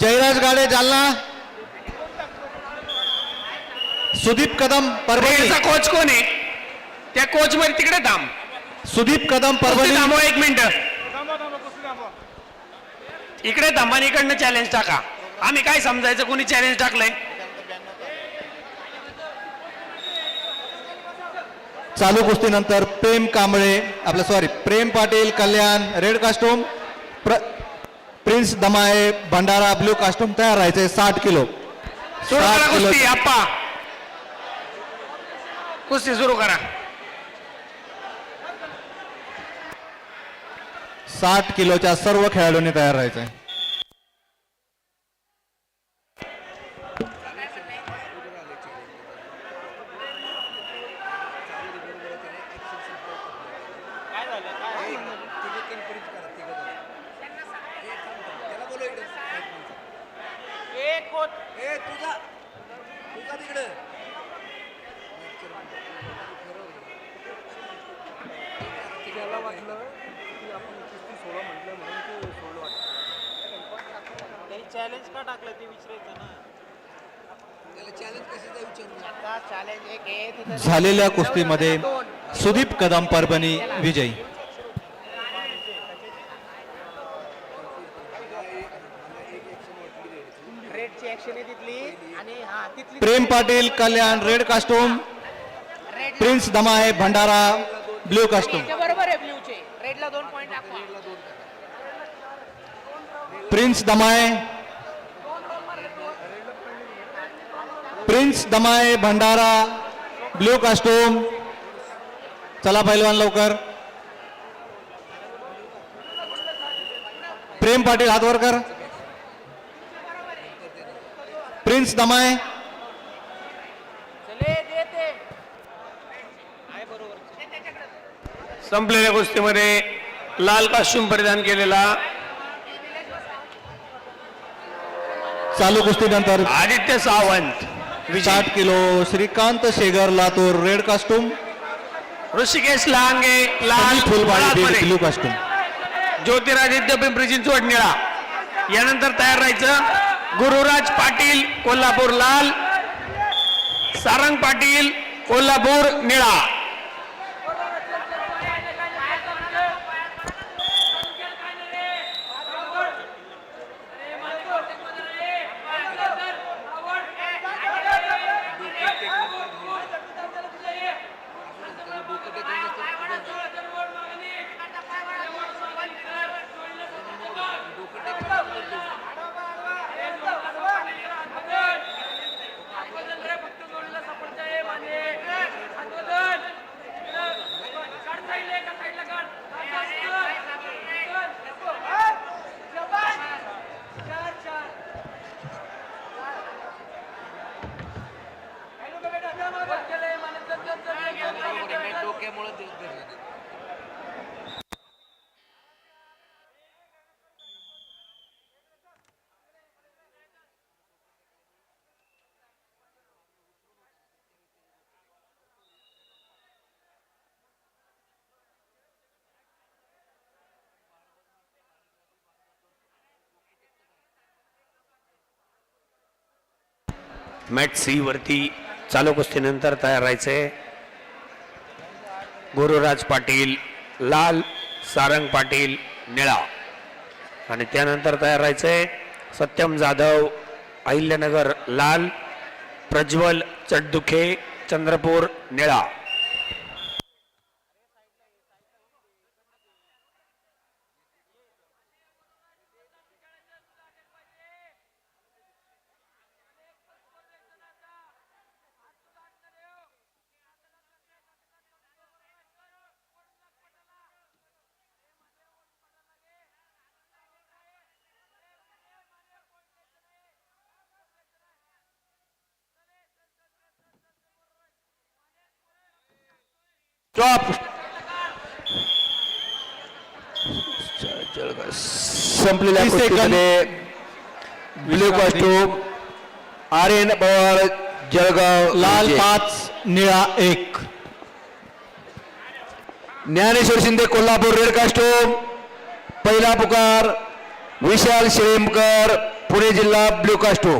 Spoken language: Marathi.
जयराज गाडे जालना. सुदीप कदम परभणी. रेडचा कोच कोण आहे? त्या कोच मध्ये तिकडे थांब. सुदीप कदम कुस्ती परभणी. थांबव एक मिनिट. इकडे थांबा आणि इकडनं चॅलेंज टाका. आम्ही काय समजायचं? कोणी चॅलेंज टाकलंय? चालू कुस्तीनंतर प्रेम कांबळे आपलं sorry Prem Patil Kalyan red costume प्र Prince Damaye Bhandara blue costume तयार राहायचे साठ किलो. साठ किलो. कुस्ती आप्पा. कुस्ती सुरू करा. साठ किलोच्या सर्व खेळाडूंनी तयार राहायचंय त्याला वाटलं की आपण कुस्ती सोडा म्हटलं म्हणून ते सोडलं वाटतं. चॅलेंज का टाकलं ते विचारायचं ना? आता चॅलेंज एक आहे तिथं झालेल्या कुस्तीमध्ये सुदीप कदम परभणी विजयी. रेडची ऍक्शन आहे तिथली. आणि हा तिथली Prem Patil Kalyan red costume Prince Damaye Bhandara blue costume बरोबर आहे ब्ल्यूचे रेडला दोन पॉईंट दाखवा. Prince Damaye Prince Damaye Bhandara blue costume चला पैलवान लवकर. प्रेम पाटील हात वर कर. प्रिन्स दमाये. चले देते. आहे बरोबर संपलेल्या कुस्तीमध्ये लाल कास्ट्यूम परिधान केलेला चालू कुस्तीनंतर आदित्य सावंत. साठ kilo Shrikant Shegar Latur red costume Hrishikesh Lange लाल. ब्ल्यू कास्टूम ज्योतिरादित्य पिंपरी चिंचवड निळा. यानंतर तयार राहायचं गुरुराज पाटील कोल्हापूर लाल. सारंग पाटील कोल्हापूर निळा. मॅट सी वरती चालू कुस्तीनंतर तयार राहायचे गुरुराज पाटील लाल सारंग पाटील निळा. आणि त्यानंतर तयार राहायचे सत्यम जाधव अहिल्यानगर लाल प्रज्वल चटदुखे चंद्रपूर निळा. संपलेल्या. कुस्तीमध्ये ब्ल्यू कॉस्ट्यूम आर्यन पवार जळगाव लाल. पाच निळा एक. ज्ञानेश्वर शिंदे कोल्हापूर रेड कास्टूम पहिला पुकार विशाल शेळेमकर पुणे जिल्हा ब्ल्यू कास्टो